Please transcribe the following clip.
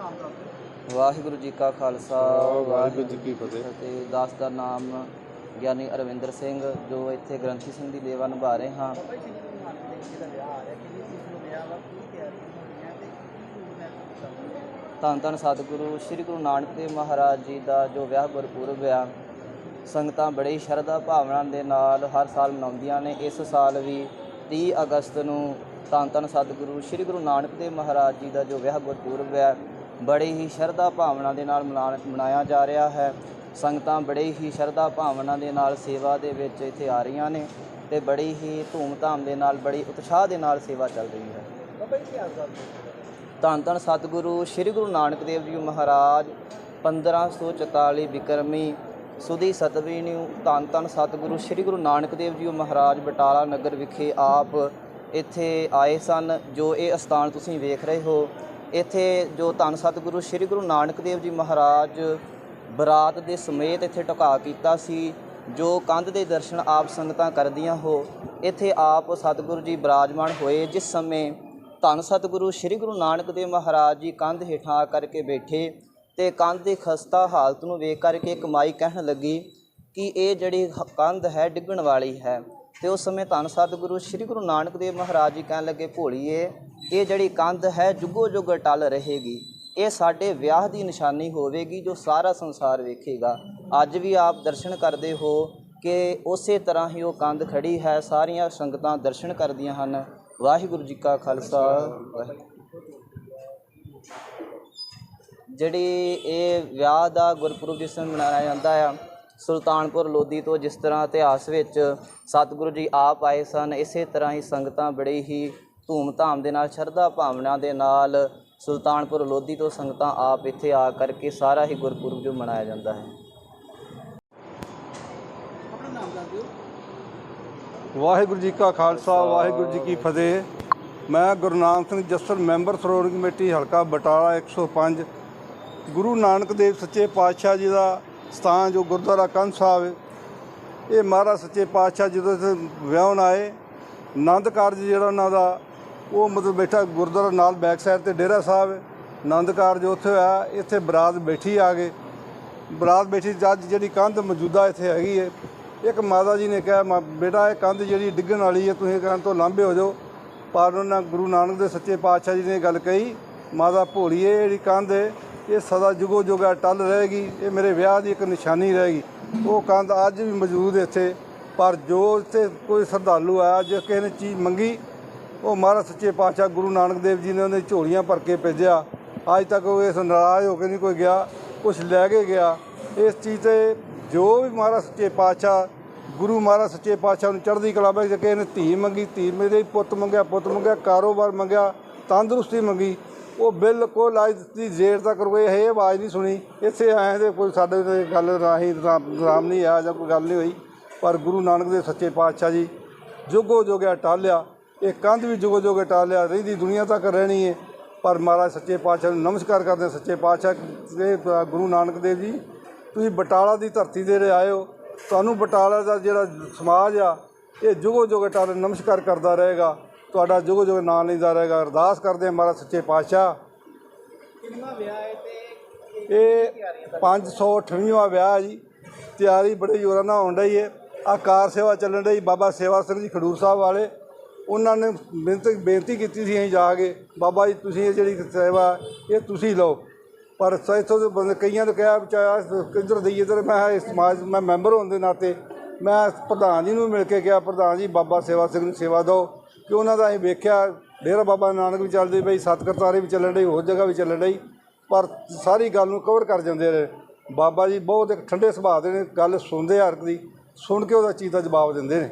ਨਾਮ ਦੱਸ ਦਿਓ। ਵਾਹਿਗੁਰੂ ਜੀ ਕਾ ਖਾਲਸਾ ਵਾਹਿਗੁਰੂ ਜੀ ਕੀ ਫਤਿਹ। ਅਤੇ ਦਾਸ ਦਾ ਨਾਮ ਗਿਆਨੀ ਅਰਵਿੰਦਰ ਸਿੰਘ ਜੋ ਇੱਥੇ ਗ੍ਰੰਥੀ ਸਿੰਘ ਦੀ ਲੇਵਾ ਨਿਭਾ ਰਹੇ ਹਾਂ। ਦੇਵ ਆ ਤੇ ਧੰਨ ਸਤਿਗੁਰੂ ਸ੍ਰੀ ਗੁਰੂ ਨਾਨਕ ਦੇਵ ਮਹਾਰਾਜ ਜੀ ਦਾ ਜੋ ਵਿਆਹ ਗੁਰਪੁਰਬ ਆ ਸੰਗਤਾਂ ਬੜੀ ਸ਼ਰਧਾ ਭਾਵਨਾ ਦੇ ਨਾਲ ਹਰ ਸਾਲ ਮਨਾਉਂਦੀਆਂ ਨੇ। ਇਸ ਸਾਲ ਵੀ 30 ਅਗਸਤ ਨੂੰ ਧੰਨ ਧੰਨ ਸਤਿਗੁਰੂ ਸ੍ਰੀ ਗੁਰੂ ਨਾਨਕ ਦੇਵ ਮਹਾਰਾਜ ਜੀ ਦਾ ਜੋ ਵਿਆਹ ਗੁਰਪੁਰਬ ਹੈ ਬੜੀ ਹੀ ਸ਼ਰਧਾ ਭਾਵਨਾ ਦੇ ਨਾਲ ਮਨਾ- ਮਨਾਇਆ ਜਾ ਰਿਹਾ ਹੈ। ਸੰਗਤਾਂ ਬੜੇ ਹੀ ਸ਼ਰਧਾ ਭਾਵਨਾ ਦੇ ਨਾਲ ਸੇਵਾ ਦੇ ਵਿੱਚ ਇੱਥੇ ਆ ਰਹੀਆਂ ਨੇ ਤੇ ਬੜੀ ਹੀ ਧੂਮ-ਧਾਮ ਦੇ ਨਾਲ ਬੜੀ ਉਤਸ਼ਾਹ ਦੇ ਨਾਲ ਸੇਵਾ ਚੱਲ ਰਹੀ ਹੈ। ਬਾਬਾ ਜੀ ਧੰਨ ਧੰਨ ਸਤਿਗੁਰੂ ਸ੍ਰੀ ਗੁਰੂ ਨਾਨਕ ਦੇਵ ਜੀ ਮਹਾਰਾਜ 1544 ਬਿਕਰਮੀ ਸੁਦੀ ਸਤਵੀ ਨੂੰ ਧੰਨ ਧੰਨ ਸਤਿਗੁਰੂ ਸ੍ਰੀ ਗੁਰੂ ਨਾਨਕ ਦੇਵ ਜੀ ਮਹਾਰਾਜ ਬਟਾਲਾ ਨਗਰ ਵਿਖੇ ਆਪ ਇੱਥੇ ਆਏ ਸਨ ਜੋ ਇਹ ਅਸਥਾਨ ਤੁਸੀਂ ਵੇਖ ਰਹੇ ਹੋ। ਇੱਥੇ ਜੋ ਧੰਨ ਸਤਿਗੁਰੂ ਸ੍ਰੀ ਗੁਰੂ ਨਾਨਕ ਦੇਵ ਜੀ ਮਹਾਰਾਜ ਬਰਾਤ ਦੇ ਸਮੇਤ ਇੱਥੇ ਟਿਕਾ ਕੀਤਾ ਸੀ, ਜੋ ਕੰਧ ਦੇ ਦਰਸ਼ਨ ਆਪ ਸੰਗਤਾਂ ਕਰਦੀਆਂ ਹੋ, ਇੱਥੇ ਆਪ ਸਤਿਗੁਰੂ ਜੀ ਬਿਰਾਜਮਾਨ ਹੋਏ। ਜਿਸ ਸਮੇਂ ਧੰਨ ਸਤਿਗੁਰੂ ਸ੍ਰੀ ਗੁਰੂ ਨਾਨਕ ਦੇਵ ਮਹਾਰਾਜ ਜੀ ਕੰਧ ਹੇਠਾਂ ਆ ਕਰਕੇ ਬੈਠੇ ਤੇ ਕੰਧ ਦੀ ਖਸਤਾ ਹਾਲਤ ਨੂੰ ਵੇਖ ਕਰਕੇ ਕਮਾਈ ਕਹਿਣ ਲੱਗੀ ਕਿ ਇਹ ਜਿਹੜੀ ਕੰਧ ਹੈ ਡਿੱਗਣ ਵਾਲੀ ਹੈ। ਤੇ ਉਸ ਸਮੇਂ ਧੰਨ ਸਤਿਗੁਰੂ ਸ੍ਰੀ ਗੁਰੂ ਨਾਨਕ ਦੇਵ ਮਹਾਰਾਜ ਜੀ ਕਹਿਣ ਲੱਗੇ, ਭੋਲੀਏ, ਇਹ ਜਿਹੜੀ ਕੰਧ ਹੈ, ਜੁਗੋ ਜੁਗ ਟਲ ਰਹੇਗੀ। ਇਹ ਸਾਡੇ ਵਿਆਹ ਦੀ ਨਿਸ਼ਾਨੀ ਹੋਵੇਗੀ, ਜੋ ਸਾਰਾ ਸੰਸਾਰ ਵੇਖੇਗਾ। ਅੱਜ ਵੀ ਆਪ ਦਰਸ਼ਨ ਕਰਦੇ ਹੋ ਕਿ ਉਸੇ ਤਰ੍ਹਾਂ ਹੀ ਉਹ ਕੰਧ ਖੜੀ ਹੈ। ਸਾਰੀਆਂ ਸੰਗਤਾਂ ਦਰਸ਼ਨ ਕਰਦੀਆਂ ਹਨ। ਵਾਹਿਗੁਰੂ ਜੀ ਕਾ ਖਾਲਸਾ ਵਾਹਿਗੁਰੂ ਜਿਹੜੀ ਇਹ ਵਿਆਹ ਦਾ ਗੁਰਪੁਰਬ ਜਿਸ ਦਿਨ ਮਨਾਇਆ ਜਾਂਦਾ ਆ ਸੁਲਤਾਨਪੁਰ ਲੋਧੀ ਤੋਂ ਜਿਸ ਤਰ੍ਹਾਂ ਇਤਿਹਾਸ ਵਿੱਚ ਸਤਿਗੁਰੂ ਜੀ ਆਪ ਆਏ ਸਨ ਇਸੇ ਤਰ੍ਹਾਂ ਹੀ ਸੰਗਤਾਂ ਬੜੀ ਹੀ ਧੂਮ-ਧਾਮ ਦੇ ਨਾਲ ਸ਼ਰਧਾ ਭਾਵਨਾ ਦੇ ਨਾਲ ਸੁਲਤਾਨਪੁਰ ਲੋਧੀ ਤੋਂ ਸੰਗਤਾਂ ਆਪ ਇੱਥੇ ਆ ਕਰਕੇ ਸਾਰਾ ਹੀ ਗੁਰਪੁਰਬ ਜੋ ਮਨਾਇਆ ਜਾਂਦਾ ਹੈ। ਵਾਹਿਗੁਰੂ ਜੀ ਕਾ ਖਾਲਸਾ ਵਾਹਿਗੁਰੂ ਜੀ ਕੀ ਫਤਿਹ। ਮੈਂ ਗੁਰਨਾਮ ਸਿੰਘ ਜੱਸਰ ਮੈਂਬਰ ਸ਼੍ਰੋਮਣੀ ਕਮੇਟੀ ਹਲਕਾ ਬਟਾਲਾ 105 ਗੁਰੂ ਨਾਨਕ ਦੇਵ ਸੱਚੇ ਪਾਤਸ਼ਾਹ ਜੀ ਦਾ ਸਥਾਨ ਜੋ ਗੁਰਦੁਆਰਾ ਕੰਧ ਸਾਹਿਬ ਇਹ ਮਹਾਰਾਜ ਸੱਚੇ ਪਾਤਸ਼ਾਹ ਜਦੋਂ ਇੱਥੇ ਵਿਆਹਣ ਆਏ, ਆਨੰਦ ਕਾਰਜ ਜਿਹੜਾ ਉਹਨਾਂ ਦਾ, ਉਹ ਮਤਲਬ ਬੈਠਾ ਗੁਰਦੁਆਰਾ ਨਾਲ ਬੈਕ ਸਾਈਡ ਤੇ ਡੇਰਾ ਸਾਹਿਬ ਆਨੰਦ ਕਾਰਜ ਉੱਥੇ ਹੋਇਆ, ਇੱਥੇ ਬਰਾਤ ਬੈਠੀ ਆ ਗਏ ਬਰਾਤ ਬੈਠੀ ਜੱਜ ਜਿਹੜੀ ਕੰਧ ਮੌਜੂਦਾ ਇੱਥੇ ਹੈਗੀ ਹੈ, ਇੱਕ ਮਾਤਾ ਜੀ ਨੇ ਕਿਹਾ, "ਮਾ- ਬੇਟਾ, ਇਹ ਕੰਧ ਜਿਹੜੀ ਡਿੱਗਣ ਵਾਲੀ ਹੈ, ਤੁਸੀਂ ਕਹਿਣ ਤੋਂ ਲਾਂਭੇ ਹੋ ਜਾਓ। ਪਰ ਉਹਨਾਂ ਗੁਰੂ ਨਾਨਕ ਦੇ ਸੱਚੇ ਪਾਤਸ਼ਾਹ ਜੀ ਨੇ ਗੱਲ ਕਹੀ, ਮਾਤਾ ਭੋਲੀਏ ਜਿਹੜੀ ਕੰਧ ਹੈ ਇਹ ਸਦਾ ਜੁਗੋ ਜੁਗਾ ਟੱਲ ਰਹੇਗੀ। ਇਹ ਮੇਰੇ ਵਿਆਹ ਦੀ ਇੱਕ ਨਿਸ਼ਾਨੀ ਰਹੇਗੀ। ਉਹ ਕੰਧ ਅੱਜ ਵੀ ਮੌਜੂਦ ਇੱਥੇ। ਪਰ ਜੋ ਇੱਥੇ ਕੋਈ ਸ਼ਰਧਾਲੂ ਆਇਆ, ਜੇ ਕਿਸੇ ਨੇ ਚੀਜ਼ ਮੰਗੀ, ਉਹ ਮਹਾਰਾਜ ਸੱਚੇ ਪਾਤਸ਼ਾਹ ਗੁਰੂ ਨਾਨਕ ਦੇਵ ਜੀ ਨੇ ਉਹਨੇ ਝੋਲੀਆਂ ਭਰ ਕੇ ਭੇਜਿਆ। ਅੱਜ ਤੱਕ ਉਹ ਇਸ ਨਾਰਾਜ਼ ਹੋ ਕੇ ਨਹੀਂ ਕੋਈ ਗਿਆ। ਕੁਛ ਲੈ ਕੇ ਗਿਆ। ਇਸ ਚੀਜ਼ ਤੇ ਜੋ ਵੀ ਮਹਾਰਾਜ ਸੱਚੇ ਪਾਤਸ਼ਾਹ, ਗੁਰੂ ਮਹਾਰਾਜ ਸੱਚੇ ਪਾਤਸ਼ਾਹ ਨੂੰ ਚੜ੍ਹਦੀ ਕਲਾ ਵਿੱਚ ਕਿਸੇ ਨੇ ਧੀ ਮੰਗੀ, ਧੀ ਮੇਰੇ ਪੁੱਤ ਮੰਗਿਆ ਪੁੱਤ ਮੰਗਿਆ, ਕਾਰੋਬਾਰ ਮੰਗਿਆ, ਤੰਦਰੁਸਤੀ ਮੰਗੀ ਉਹ ਬਿਲਕੁਲ ਅੱਜ ਦੀ ਜੇਰ ਤੱਕ ਕੋਈ ਇਹ ਆਵਾਜ਼ ਨਹੀਂ ਸੁਣੀ। ਇੱਥੇ ਆਏ ਤੇ ਕੋਈ ਸਾਡੇ ਤੇ ਗੱਲ ਰਾਹੀਂ ਰਾਮ ਨਹੀਂ ਆਇਆ ਜਾਂ ਕੋਈ ਗੱਲ ਨਹੀਂ ਹੋਈ। ਪਰ ਗੁਰੂ ਨਾਨਕ ਦੇ ਸੱਚੇ ਪਾਤਸ਼ਾਹ ਜੀ ਜੁਗੋ ਜੋਗਿਆ ਟਾਲਿਆ। ਇਹ ਕੰਧ ਵੀ ਜੁਗੋ ਜੋਗੇ ਟਾਲਿਆ। ਰਹਿੰਦੀ ਦੁਨੀਆ ਤੱਕ ਰਹਿਣੀ ਹੈ ਪਰ ਮਹਾਰਾਜ ਸੱਚੇ ਪਾਤਸ਼ਾਹ ਨੂੰ ਨਮਸਕਾਰ ਕਰਦੇ ਸੱਚੇ ਪਾਤਸ਼ਾਹ ਦੇ ਗੁਰੂ ਨਾਨਕ ਦੇਵ ਜੀ, ਤੁਸੀਂ ਬਟਾਲਾ ਦੀ ਧਰਤੀ ਦੇ ਰਹੇ ਆਏ ਹੋ ਤੁਹਾਨੂੰ ਬਟਾਲਾ ਦਾ ਜਿਹੜਾ ਸਮਾਜ ਆ, ਇਹ ਜੁਗੋ ਜੁਗੇ ਟਾਲੇ ਨਮਸਕਾਰ ਕਰਦਾ ਰਹੇਗਾ। ਤੁਹਾਡਾ ਜੁਗੋ ਜੋਗੇ ਨਾਂ ਲੈਂਦਾ ਰਹੇਗਾ। ਅਰਦਾਸ ਕਰਦੇ ਹਾਂ ਮਹਾਰਾਜ ਸੱਚੇ ਪਾਤਸ਼ਾਹ। ਕਿੰਨਾ ਵਿਆਹ ਹੈ ਤੇ ਇਹ 508ਵਾਂ ਵਿਆਹ ਹੈ ਜੀ। ਤਿਆਰੀ ਬੜੇ ਜ਼ੋਰਾਂ ਨਾਲ ਹੋਣ ਰਹੀ ਹੈ। ਆ ਕਾਰ ਸੇਵਾ ਚੱਲਣ ਰਹੀ ਬਾਬਾ ਸੇਵਾ ਸਿੰਘ ਜੀ ਖਡੂਰ ਸਾਹਿਬ ਵਾਲੇ ਉਹਨਾਂ ਨੇ ਬੇਨਤੀ ਬੇਨਤੀ ਕੀਤੀ ਸੀ ਅਸੀਂ ਜਾ ਕੇ ਬਾਬਾ ਜੀ ਤੁਸੀਂ ਇਹ ਜਿਹੜੀ ਸੇਵਾ ਇਹ ਤੁਸੀਂ ਲਓ। ਪਰ ਇੱਥੋਂ ਦੇ ਬੰਦੇ ਕਈਆਂ ਨੇ ਕਿਹਾ ਵਿਚਾਰਾ ਕਿੱਧਰ ਦਈਏ ਤੇ ਮੈਂ ਇਸ ਸਮਾਜ ਮੈਂ ਮੈਂਬਰ ਹੋਣ ਦੇ ਨਾਤੇ ਮੈਂ ਪ੍ਰਧਾਨ ਜੀ ਨੂੰ ਮਿਲ ਕੇ ਕਿਹਾ ਪ੍ਰਧਾਨ ਜੀ ਬਾਬਾ ਸੇਵਾ ਸਿੰਘ ਨੂੰ ਸੇਵਾ ਦਿਓ। ਕਿ ਉਹਨਾਂ ਦਾ ਅਸੀਂ ਵੇਖਿਆ, ਡੇਰਾ ਬਾਬਾ ਨਾਨਕ ਵੀ ਚੱਲਦੇ ਪਈ ਸੱਤ ਕਰਤਾਰੇ ਵੀ ਚੱਲਣ ਡਈ ਹੋਰ ਜਗ੍ਹਾ ਵੀ ਚੱਲਣ ਡਈ। ਪਰ ਸਾਰੀ ਗੱਲ ਨੂੰ ਕਵਰ ਕਰ ਜਾਂਦੇ ਨੇ ਬਾਬਾ ਜੀ ਬਹੁਤ ਇੱਕ ਠੰਡੇ ਸੁਭਾਅ ਦੇ ਨੇ, ਗੱਲ ਸੁਣਦੇ ਹਰ ਇੱਕ ਦੀ, ਸੁਣ ਕੇ ਉਹਦਾ ਚੀਜ਼ ਦਾ ਜਵਾਬ ਦਿੰਦੇ ਨੇ।